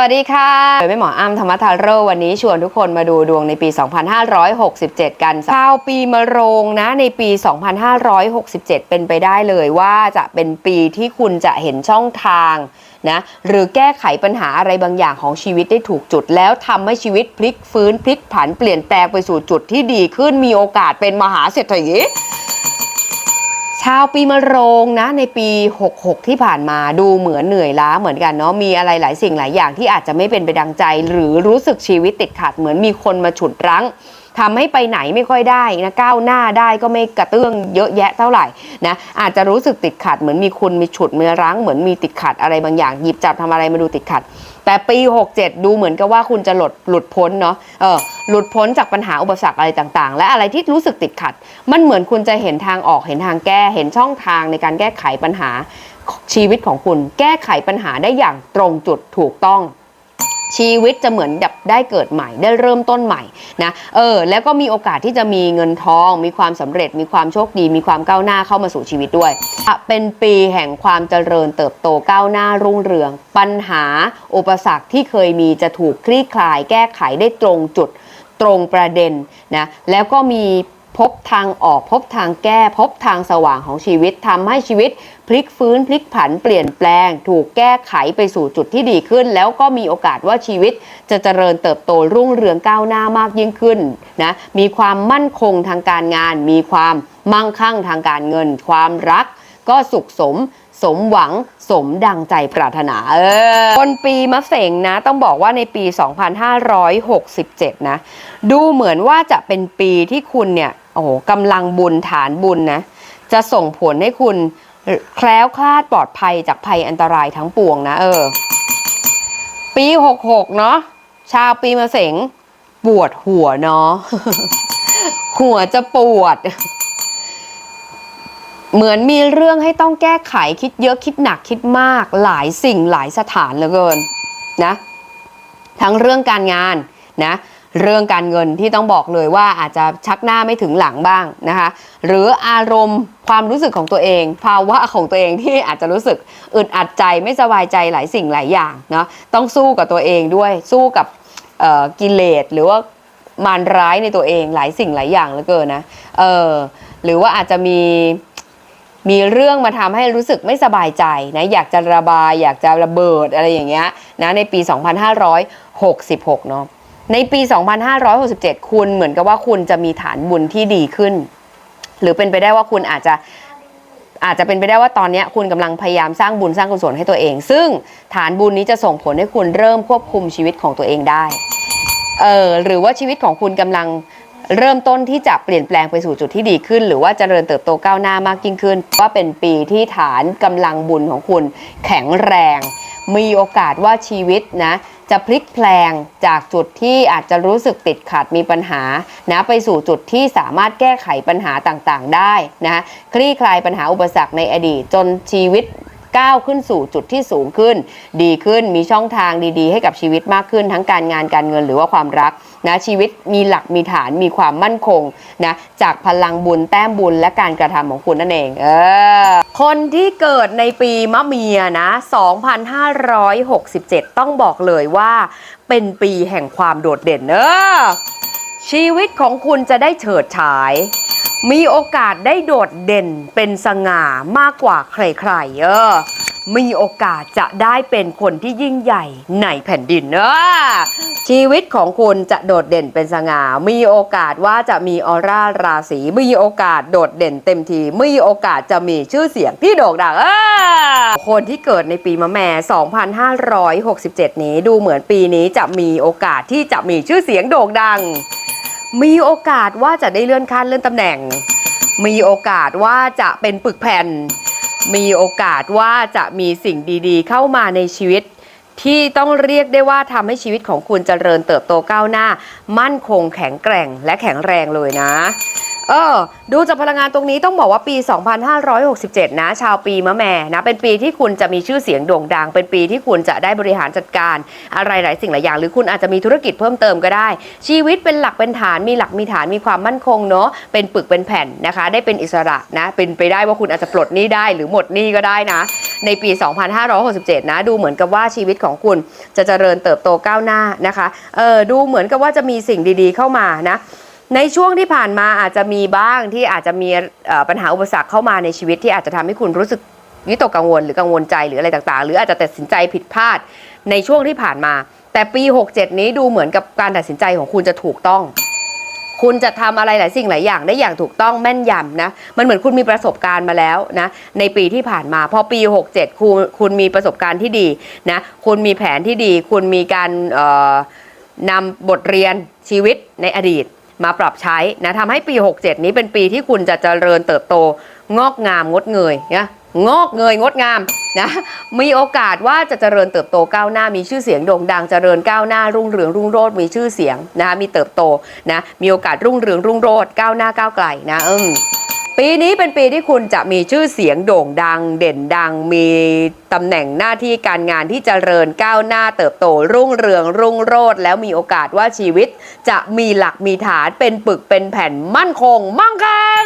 วัสดีค่ะโดยแม่หมออ้ำธรรมทาโร่วันนี้ชวนทุกคนมาดูดวงในปี 2567 กันชาวปีมะโรงนะในปี 2567 เป็นไปได้เลยว่าจะเป็นปีที่คุณจะเห็นช่องทางนะหรือแก้ไขปัญหาอะไรบางอย่างของชีวิตได้ถูกจุด แล้วทำให้ชีวิตพลิกฟื้นพลิกผันเปลี่ยนแปลงไปสู่จุดที่ดีขึ้นมีโอกาสเป็นมหาเศรษฐี ชาวปีมะโรงนะในปี 66 ที่ผ่านมาดูเหมือนเหนื่อยล้าเหมือนกันเนาะมีอะไรหลายสิ่งหลายอย่างที่อาจจะไม่เป็นไปดังใจ หรือรู้สึกชีวิตติดขัดเหมือนมีคนมาฉุดรั้งทำให้ไปไหนไม่ค่อยได้นะก้าวหน้าได้ก็ไม่กระเตื้องเยอะแยะเท่าไหร่นะอาจจะรู้สึกติดขัดเหมือนมีคุณมีฉุดมีรั้งเหมือนมีติดขัดอะไรบางอย่างหยิบจับทำอะไรมาดูติดขัด แต่ปี 67 ดูเหมือนกับว่าคุณจะหลุดหลุดพ้นเนาะเออหลุดพ้นจากปัญหาอุปสรรคอะไรต่างๆ และอะไรที่รู้สึกติดขัด มันเหมือนคุณจะเห็นทางออกเห็นทางแก้เห็นช่องทางในการแก้ไขปัญหาชีวิตของคุณ แก้ไขปัญหาได้อย่างตรงจุดถูกต้อง ชีวิตจะเหมือนแบบได้เกิดใหม่ ได้เริ่มต้นใหม่นะเออแล้วก็มีโอกาสที่จะมีเงินทอง มีความสำเร็จ มีความโชคดี มีความก้าวหน้าเข้ามาสู่ชีวิตด้วย เป็นปีแห่งความเจริญเติบโตก้าวหน้ารุ่งเรือง ปัญหาอุปสรรคที่เคยมีจะถูกคลี่คลาย แก้ไขได้ตรงจุดตรงประเด็นนะแล้วก็มี พบทางออก พบทางแก้ พบทางสว่างของชีวิตทำให้ชีวิต พลิกฟื้นพลิกผันเปลี่ยนแปลง ถูกแก้ไขไปสู่จุดที่ดีขึ้น แล้วก็มีโอกาสว่าชีวิตจะเจริญเติบโตรุ่งเรืองก้าวหน้ามากยิ่งขึ้นนะมีความมั่นคงทางการงาน มีความมั่งคั่งทางการเงิน ความรัก ก็สุขสมสมหวังสมดังใจปรารถนาเออคนปีมะเสงนะ ต้องบอกว่าในปี 2567 นะ ดูเหมือนว่าจะเป็นปีที่คุณเนี่ย อ้โหกำลังบุญฐานบุญนะ จะส่งผลให้คุณแคล้วคลาดปลอดภัยจากภัยอันตรายทั้งปวงนะ เออ ปี 66 เนาะชาวปีมะเสงปวดหัวเนาะหัวจะปวด เหมือนมีเรื่องให้ต้องแก้ไขคิดเยอะคิดหนักคิดมากหลายสิ่งหลายสถานเหลือเกินนะ ทั้งเรื่องการงานนะ เรื่องการเงินที่ต้องบอกเลยว่าอาจจะชักหน้าไม่ถึงหลังบ้างนะคะ หรืออารมณ์ความรู้สึกของตัวเอง ภาวะของตัวเองที่อาจจะรู้สึกอึดอัดใจไม่สบายใจหลายสิ่งหลายอย่างเนาะต้องสู้กับตัวเองด้วยสู้กับกิเลสหรือว่ามารร้ายในตัวเองหลายสิ่งหลายอย่างเหลือเกินนะเออหรือว่าอาจจะมีมีเรื่องมาทำให้รู้สึกไม่สบายใจนะอยากจะระบายอยากจะระเบิดอะไรอย่างเงี้ยนะในปี 2566 เนาะ ในปี 2567 คุณเหมือนกับว่าคุณจะมีฐานบุญที่ดีขึ้น หรือเป็นไปได้ว่าคุณอาจจะอาจจะเป็นไปได้ว่าตอนนี้คุณกำลังพยายามสร้างบุญสร้างกุศลให้ตัวเอง ซึ่งฐานบุญนี้จะส่งผลให้คุณเริ่มควบคุมชีวิตของตัวเองได้เออหรือว่าชีวิตของคุณกำลังเริ่มต้นที่จะเปลี่ยนแปลงไปสู่จุดที่ดีขึ้น หรือว่าจเจริญเติบโตก้าวหน้ามากยิ่งขึ้น ว่าเป็นปีที่ฐานกำลังบุญของคุณแข็งแรง มีโอกาสว่าชีวิตนะจะพลิกแปลงจากจุดที่อาจจะรู้สึกติดขัดมีปัญหานะไปสู่จุดที่สามารถแก้ไขปัญหาต่างๆ ได้นะคลี่คลายปัญหาอุปสรรคในอดีตจนชีวิตก้าวขึ้นสู่จุดที่สูงขึ้น ดีขึ้นมีช่องทางดีๆ ให้กับชีวิตมากขึ้นทั้งการงานการเงินหรือว่าความรัก นะชีวิตมีหลักมีฐานมีความมั่นคงนะจากพลังบุญแต้มบุญและการกระทำของคุณนั่นเองเออคนที่เกิดในปีมะเมียนะ 2567 ต้องบอกเลยว่าเป็นปีแห่งความโดดเด่นเออชีวิตของคุณจะได้เฉิดฉาย มีโอกาสได้โดดเด่นเป็นสง่ามากกว่าใครๆเออ มีโอกาสจะได้เป็นคนที่ยิ่งใหญ่ในแผ่นดินเออชีวิตของคุณจะโดดเด่นเป็นสง่า มีโอกาสว่าจะมีออร่าราศีมีโอกาสโดดเด่นเต็มที มีโอกาสจะมีชื่อเสียงที่โด่งดังเออคนที่เกิดในปีมะแม่ 2567 นี้ดูเหมือนปีนี้จะมีโอกาสที่จะมีชื่อเสียงโด่งดัง มีโอกาสว่าจะได้เลื่อนขั้นเลื่อนตำแหน่ง มีโอกาสว่าจะเป็นปึกแผ่น มีโอกาสว่าจะมีสิ่งดีๆ เข้ามาในชีวิต ที่ต้องเรียกได้ว่าทำให้ชีวิตของคุณเจริญเติบโตก้าวหน้า มั่นคงแข็งแกร่งและแข็งแรงเลยนะ เออ ดูจากพลังงานตรงนี้ต้องบอกว่าปี 2567 นะ ชาวปีมะแม่นะ เป็นปีที่คุณจะมีชื่อเสียงโด่งดัง เป็นปีที่คุณจะได้บริหารจัดการ อะไรหลายสิ่งหลายอย่าง หรือคุณอาจจะมีธุรกิจเพิ่มเติมก็ได้ ชีวิตเป็นหลักเป็นฐาน มีหลักมีฐาน มีความมั่นคงเนาะ เป็นปึกเป็นแผ่นนะคะ ได้เป็นอิสระนะ เป็นไปได้ว่าคุณอาจจะปลดหนี้ได้หรือหมดหนี้ก็ได้นะ ในปี 2567 นะ ดูเหมือนกับว่าชีวิตของคุณจะเจริญเติบโตก้าวหน้านะคะ เออ ดูเหมือนกับว่าจะมีสิ่งดี ๆ เข้ามานะ ในช่วงที่ผ่านมาอาจจะมีบ้างที่อาจจะมีปัญหาอุปสรรคเข้ามาในชีวิตที่อาจจะทำให้คุณรู้สึกวิตกกังวลหรือกังวลใจหรืออะไรต่างๆ หรืออาจจะตัดสินใจผิดพลาดในช่วงที่ผ่านมา แต่ปี 67 นี้ดูเหมือนกับการตัดสินใจของคุณจะถูกต้อง คุณจะทำอะไรหลายสิ่งหลายอย่างได้อย่างถูกต้องแม่นยำนะมันเหมือนคุณมีประสบการณ์มาแล้วนะในปีที่ผ่านมา พอปี 67 คุณคุณมีประสบการณ์ที่ดีนะคุณมีแผนที่ดี คุณมีการนำบทเรียนชีวิตในอดีต มาปรับใช้นะทำให้ปี 67 นี้เป็นปีที่คุณจะเจริญเติบโต งอกงามงดเงยนะงอกเงยงดงามนะมีโอกาสว่าจะเจริญเติบโตก้าวหน้ามีชื่อเสียงโด่งดังเจริญก้าวหน้ารุ่งเรืองรุ่งโรจน์มีชื่อเสียงนะคะมีเติบโตนะมีโอกาสรุ่งเรืองรุ่งโรจน์ก้าวหน้าก้าวไกลนะอืม ปีนี้เป็นปีที่คุณจะมีชื่อเสียงโด่งดัง เด่นดัง มีตำแหน่งหน้าที่การงานที่เจริญก้าวหน้าเติบโต รุ่งเรือง รุ่งโรจน์แล้วมีโอกาสว่าชีวิต จะมีหลักมีฐานเป็นปึกเป็นแผ่นมั่นคง มั่งคั่ง